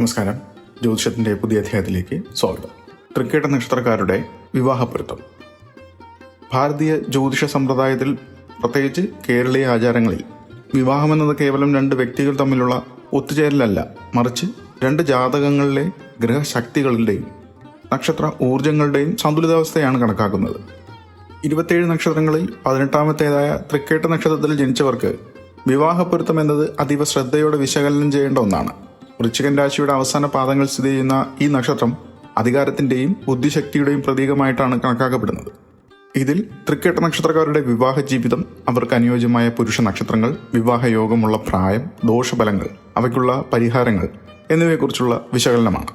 നമസ്കാരം. ജ്യോതിഷത്തിന്റെ പുതിയ അധ്യായത്തിലേക്ക് സ്വാഗതം. തൃക്കേട്ട നക്ഷത്രക്കാരുടെ വിവാഹപ്പൊരുത്തം ഭാരതീയ ജ്യോതിഷ സമ്പ്രദായത്തിൽ പ്രത്യേകിച്ച് കേരളീയ ആചാരങ്ങളിൽ വിവാഹമെന്നത് കേവലം രണ്ട് വ്യക്തികൾ തമ്മിലുള്ള ഒത്തുചേരലല്ല. മറിച്ച് രണ്ട് ജാതകങ്ങളിലെ ഗ്രഹശക്തികളുടെയും നക്ഷത്ര ഊർജങ്ങളുടെയും സന്തുലിതാവസ്ഥയാണ് കണക്കാക്കുന്നത്. ഇരുപത്തേഴ് നക്ഷത്രങ്ങളിൽ പതിനെട്ടാമത്തേതായ തൃക്കേട്ട നക്ഷത്രത്തിൽ ജനിച്ചവർക്ക് വിവാഹപ്പൊരുത്തം എന്നത് അതീവ ശ്രദ്ധയോടെ വിശകലനം ചെയ്യേണ്ട ഒന്നാണ്. വൃശ്ചികൻ രാശിയുടെ അവസാന പാദങ്ങൾ സ്ഥിതി ചെയ്യുന്ന ഈ നക്ഷത്രം അധികാരത്തിന്റെയും ബുദ്ധിശക്തിയുടെയും പ്രതീകമായിട്ടാണ് കണക്കാക്കപ്പെടുന്നത്. ഇതിൽ തൃക്കേട്ട നക്ഷത്രക്കാരുടെ വിവാഹ ജീവിതം അവർക്ക് അനുയോജ്യമായ പുരുഷ നക്ഷത്രങ്ങൾ വിവാഹയോഗമുള്ള പ്രായം ദോഷഫലങ്ങൾ അവയ്ക്കുള്ള പരിഹാരങ്ങൾ എന്നിവയെക്കുറിച്ചുള്ള വിശകലനമാണ്.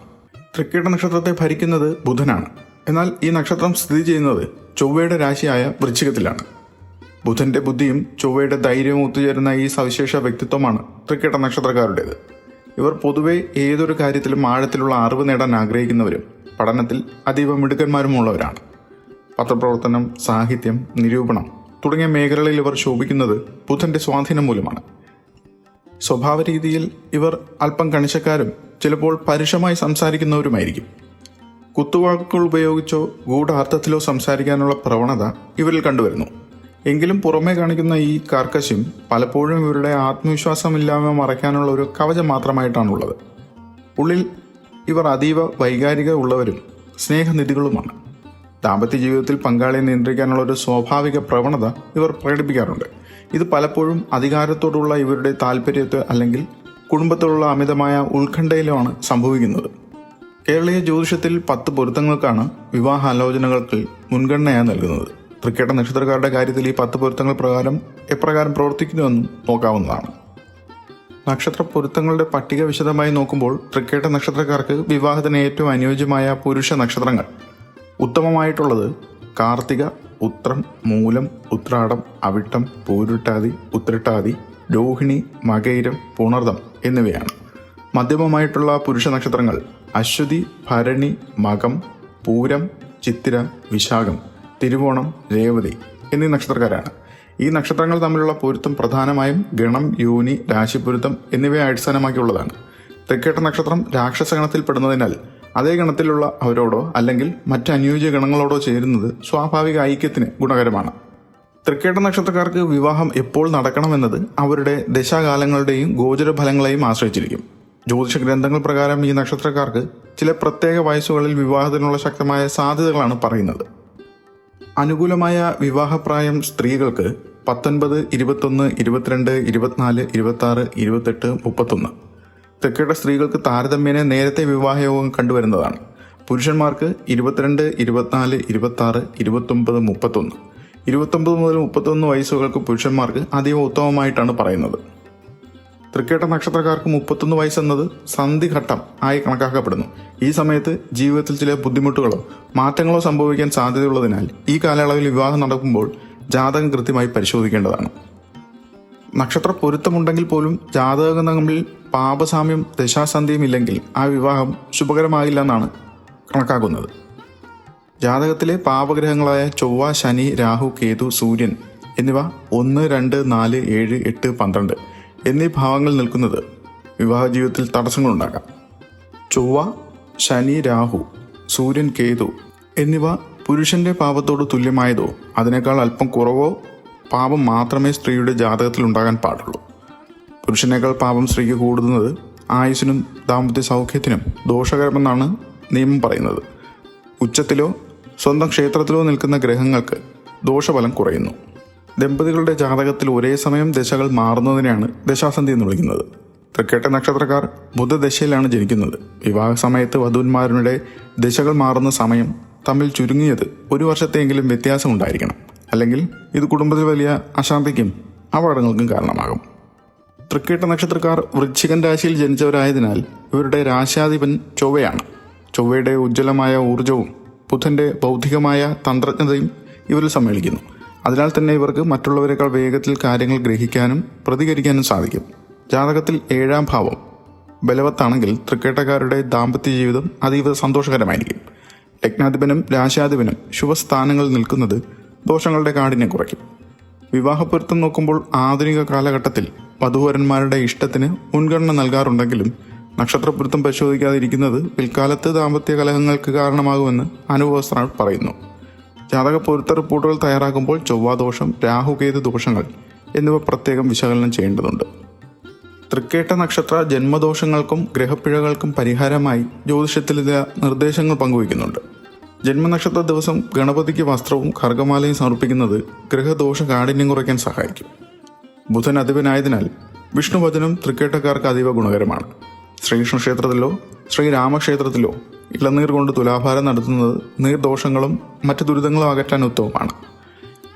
തൃക്കേട്ട നക്ഷത്രത്തെ ഭരിക്കുന്നത് ബുധനാണ്. എന്നാൽ ഈ നക്ഷത്രം സ്ഥിതി ചെയ്യുന്നത് ചൊവ്വയുടെ രാശിയായ വൃശ്ചികത്തിലാണ്. ബുധന്റെ ബുദ്ധിയും ചൊവ്വയുടെ ധൈര്യവും ഒത്തുചേരുന്ന ഈ സവിശേഷ വ്യക്തിത്വമാണ് തൃക്കേട്ട നക്ഷത്രക്കാരുടേത്. ഇവർ പൊതുവെ ഏതൊരു കാര്യത്തിലും ആഴത്തിലുള്ള അറിവ് നേടാൻ ആഗ്രഹിക്കുന്നവരും പഠനത്തിൽ അതീവ മിടുക്കന്മാരുമുള്ളവരാണ്. പത്രപ്രവർത്തനം സാഹിത്യം നിരൂപണം തുടങ്ങിയ മേഖലകളിൽ ഇവർ ശോഭിക്കുന്നത് ബുധന്റെ സ്വാധീനം മൂലമാണ്. സ്വഭാവ രീതിയിൽ ഇവർ അല്പം കണിശക്കാരും ചിലപ്പോൾ പരുഷമായി സംസാരിക്കുന്നവരുമായിരിക്കും. കുത്തുവാക്കുകൾ ഉപയോഗിച്ചോ ഗൂഢാർത്ഥത്തിലോ സംസാരിക്കാനുള്ള പ്രവണത ഇവരിൽ കണ്ടുവരുന്നു. എങ്കിലും പുറമേ കാണിക്കുന്ന ഈ കാർക്കശ്യം പലപ്പോഴും ഇവരുടെ ആത്മവിശ്വാസമില്ലായ്മ മറയ്ക്കാനുള്ള ഒരു കവചം മാത്രമായിട്ടാണുള്ളത്. ഉള്ളിൽ ഇവർ അതീവ വൈകാരിക ഉള്ളവരും സ്നേഹനിധികളുമാണ്. ദാമ്പത്യ ജീവിതത്തിൽ പങ്കാളിയെ നിയന്ത്രിക്കാനുള്ള ഒരു സ്വാഭാവിക പ്രവണത ഇവർ പ്രകടിപ്പിക്കാറുണ്ട്. ഇത് പലപ്പോഴും അധികാരത്തോടുള്ള ഇവരുടെ താല്പര്യത്തെ അല്ലെങ്കിൽ കുടുംബത്തോടുള്ള അമിതമായ ഉത്കണ്ഠയിലുമാണ് സംഭവിക്കുന്നത്. കേരളീയ ജ്യോതിഷത്തിൽ പത്ത് പൊരുത്തങ്ങൾക്കാണ് വിവാഹാലോചനകൾക്ക് മുൻഗണനയായി നൽകുന്നത്. തൃക്കേട്ട നക്ഷത്രക്കാരുടെ കാര്യത്തിൽ ഈ പത്ത് പൊരുത്തങ്ങൾ പ്രകാരം എപ്രകാരം പ്രവർത്തിക്കുന്നുവെന്നും നോക്കാവുന്നതാണ്. നക്ഷത്ര പൊരുത്തങ്ങളുടെ പട്ടിക വിശദമായി നോക്കുമ്പോൾ തൃക്കേട്ട നക്ഷത്രക്കാർക്ക് വിവാഹത്തിന് ഏറ്റവും അനുയോജ്യമായ പുരുഷ നക്ഷത്രങ്ങൾ ഉത്തമമായിട്ടുള്ളത് കാർത്തിക ഉത്രം മൂലം ഉത്രാടം അവിട്ടം പൂരുട്ടാതി ഉത്രട്ടാതി രോഹിണി മകൈരം പുണർദം എന്നിവയാണ്. മധ്യമമായിട്ടുള്ള പുരുഷ നക്ഷത്രങ്ങൾ അശ്വതി ഭരണി മകം പൂരം ചിത്തിര വിശാഖം തിരുവോണം രേവതി എന്നീ നക്ഷത്രക്കാരാണ്. ഈ നക്ഷത്രങ്ങൾ തമ്മിലുള്ള പൊരുത്തം പ്രധാനമായും ഗണം യോനി രാശിപ്പൊരുത്തം എന്നിവയെ അടിസ്ഥാനമാക്കിയുള്ളതാണ്. തൃക്കേട്ട നക്ഷത്രം രാക്ഷസഗണത്തിൽ പെടുന്നതിനാൽ അതേ ഗണത്തിലുള്ള അവരോടോ അല്ലെങ്കിൽ മറ്റ് അനുയോജ്യ ഗണങ്ങളോടോ ചേരുന്നത് സ്വാഭാവിക ഐക്യത്തിന് ഗുണകരമാണ്. തൃക്കേട്ട നക്ഷത്രക്കാർക്ക് വിവാഹം എപ്പോൾ നടക്കണമെന്നത് അവരുടെ ദശാകാലങ്ങളുടെയും ഗോചരഫലങ്ങളെയും ആശ്രയിച്ചിരിക്കും. ജ്യോതിഷ ഗ്രന്ഥങ്ങൾ പ്രകാരം ഈ നക്ഷത്രക്കാർക്ക് ചില പ്രത്യേക വയസ്സുകളിൽ വിവാഹത്തിനുള്ള ശക്തമായ സാധ്യതകളാണ് പറയുന്നത്. അനുകൂലമായ വിവാഹപ്രായം സ്ത്രീകൾക്ക് പത്തൊൻപത് ഇരുപത്തൊന്ന് ഇരുപത്തിരണ്ട് ഇരുപത്തിനാല് ഇരുപത്തി ആറ് ഇരുപത്തെട്ട് മുപ്പത്തൊന്ന്. തെക്കേട്ട സ്ത്രീകൾക്ക് താരതമ്യേന നേരത്തെ വിവാഹയോഗം കണ്ടുവരുന്നതാണ്. പുരുഷന്മാർക്ക് ഇരുപത്തിരണ്ട് ഇരുപത്തിനാല് ഇരുപത്തി ആറ് ഇരുപത്തൊമ്പത് മുപ്പത്തൊന്ന്. ഇരുപത്തൊമ്പത് മുതൽ മുപ്പത്തൊന്ന് വയസ്സുകൾക്ക് പുരുഷന്മാർക്ക് അതീവ ഉത്തമമായിട്ടാണ് പറയുന്നത്. തൃക്കേട്ട നക്ഷത്രക്കാർക്ക് മുപ്പത്തൊന്ന് വയസ്സെന്നത് സന്ധിഘട്ടം ആയി കണക്കാക്കപ്പെടുന്നു. ഈ സമയത്ത് ജീവിതത്തിൽ ചില ബുദ്ധിമുട്ടുകളോ മാറ്റങ്ങളോ സംഭവിക്കാൻ സാധ്യതയുള്ളതിനാൽ ഈ കാലയളവിൽ വിവാഹം നടക്കുമ്പോൾ ജാതകം കൃത്യമായി പരിശോധിക്കേണ്ടതാണ്. നക്ഷത്ര പൊരുത്തമുണ്ടെങ്കിൽ പോലും ജാതകം തമ്മിൽ പാപസാമ്യം ദശാസന്ധിയും ഇല്ലെങ്കിൽ ആ വിവാഹം ശുഭകരമാകില്ല എന്നാണ് കണക്കാക്കുന്നത്. ജാതകത്തിലെ പാപഗ്രഹങ്ങളായ ചൊവ്വ ശനി രാഹു കേതു സൂര്യൻ എന്നിവ ഒന്ന് രണ്ട് നാല് ഏഴ് എട്ട് പന്ത്രണ്ട് എന്നീ ഭാവങ്ങൾ നിൽക്കുന്നത് വിവാഹ ജീവിതത്തിൽ തടസ്സങ്ങളുണ്ടാകാം. ചൊവ്വ ശനി രാഹു സൂര്യൻ കേതു എന്നിവ പുരുഷന്റെ പാപത്തോട് തുല്യമായതോ അതിനേക്കാൾ അല്പം കുറവോ പാപം മാത്രമേ സ്ത്രീയുടെ ജാതകത്തിൽ ഉണ്ടാകാൻ പാടുള്ളൂ. പുരുഷനേക്കാൾ പാപം സ്ത്രീക്ക് കൂടുന്നത് ആയുസിനും ദാമ്പത്യ സൗഖ്യത്തിനും ദോഷകരമെന്നാണ് നിയമം പറയുന്നത്. ഉച്ചത്തിലോ സ്വന്തം ക്ഷേത്രത്തിലോ നിൽക്കുന്ന ഗ്രഹങ്ങൾക്ക് ദോഷഫലം കുറയുന്നു. ദമ്പതികളുടെ ജാതകത്തിൽ ഒരേ സമയം ദശകൾ മാറുന്നതിനെയാണ് ദശാസന്ധി എന്ന് വിളിക്കുന്നത്. തൃക്കേട്ട നക്ഷത്രക്കാർ ബുധദശയിലാണ് ജനിക്കുന്നത്. വിവാഹ സമയത്ത് വധുവന്മാരുടെ ദശകൾ മാറുന്ന സമയം തമ്മിൽ ചുരുങ്ങിയത് ഒരു വർഷത്തെയെങ്കിലും വ്യത്യാസം ഉണ്ടായിരിക്കണം അല്ലെങ്കിൽ ഇത് കുടുംബത്തിൽ വലിയ അശാന്തിക്കും അപകടങ്ങൾക്കും കാരണമാകും. തൃക്കേട്ട നക്ഷത്രക്കാർ വൃശ്ചികൻ രാശിയിൽ ജനിച്ചവരായതിനാൽ ഇവരുടെ രാശാധിപൻ ചൊവ്വയാണ്. ചൊവ്വയുടെ ഉജ്ജ്വലമായ ഊർജവും ബുധന്റെ ബൗദ്ധികമായ തന്ത്രജ്ഞതയും ഇവരിൽ സമ്മേളിക്കുന്നു. അതിനാൽ തന്നെ ഇവർക്ക് മറ്റുള്ളവരെക്കാൾ വേഗത്തിൽ കാര്യങ്ങൾ ഗ്രഹിക്കാനും പ്രതികരിക്കാനും സാധിക്കും. ജാതകത്തിൽ ഏഴാം ഭാവം. ബലവത്താണെങ്കിൽ തൃക്കേട്ടക്കാരുടെ ദാമ്പത്യ ജീവിതം അതീവ സന്തോഷകരമായിരിക്കും. ലഗ്നാധിപനും രാശാധിപനും ശുഭസ്ഥാനങ്ങളിൽ നിൽക്കുന്നത് ദോഷങ്ങളുടെ കാഠിന്യം കുറയ്ക്കും. വിവാഹപ്പൊരുത്തം നോക്കുമ്പോൾ ആധുനിക കാലഘട്ടത്തിൽ വധുവരന്മാരുടെ ഇഷ്ടത്തിന് മുൻഗണന നൽകാറുണ്ടെങ്കിലും നക്ഷത്രപ്പൊരുത്തം പരിശോധിക്കാതിരിക്കുന്നത് പിൽക്കാലത്ത് ദാമ്പത്യ കലഹങ്ങൾക്ക് കാരണമാകുമെന്ന് അനുഭവസ്ഥർ പറയുന്നു. ജാതക പൊരുത്ത റിപ്പോർട്ടുകൾ തയ്യാറാക്കുമ്പോൾ ചൊവ്വാദോഷം രാഹുകേതു ദോഷങ്ങൾ എന്നിവ പ്രത്യേകം വിശകലനം ചെയ്യേണ്ടതുണ്ട്. തൃക്കേട്ട നക്ഷത്ര ജന്മദോഷങ്ങൾക്കും ഗ്രഹപ്പിഴകൾക്കും പരിഹാരമായി ജ്യോതിഷത്തിൽ നിർദ്ദേശങ്ങൾ പങ്കുവയ്ക്കുന്നുണ്ട്. ജന്മനക്ഷത്ര ദിവസം ഗണപതിക്ക് വസ്ത്രവും ഖർഗമാലയും സമർപ്പിക്കുന്നത് ഗ്രഹദോഷ കാഠിന്യം കുറയ്ക്കാൻ സഹായിക്കും. ബുധൻ അധിപനായതിനാൽ വിഷ്ണുവചനം തൃക്കേട്ടക്കാർക്ക് അതീവ ഗുണകരമാണ്. ശ്രീകൃഷ്ണ ക്ഷേത്രത്തിലോ ശ്രീരാമക്ഷേത്രത്തിലോ ഇളനീർ കൊണ്ട് തുലാഭാരം നടത്തുന്നത് നീർദോഷങ്ങളും മറ്റ് ദുരിതങ്ങളും അകറ്റാൻ ഉത്തമമാണ്.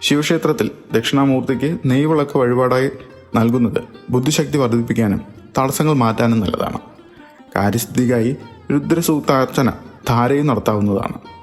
ശിവക്ഷേത്രത്തിൽ ദക്ഷിണാമൂർത്തിക്ക് നെയ്വിളക്ക് വഴിപാടായി നൽകുന്നത് ബുദ്ധിശക്തി വർദ്ധിപ്പിക്കാനും തടസ്സങ്ങൾ മാറ്റാനും നല്ലതാണ്. കാര്യസ്ഥിതിക്കായി രുദ്രസൂക്താർച്ചന ധാരയും നടത്താവുന്നതാണ്.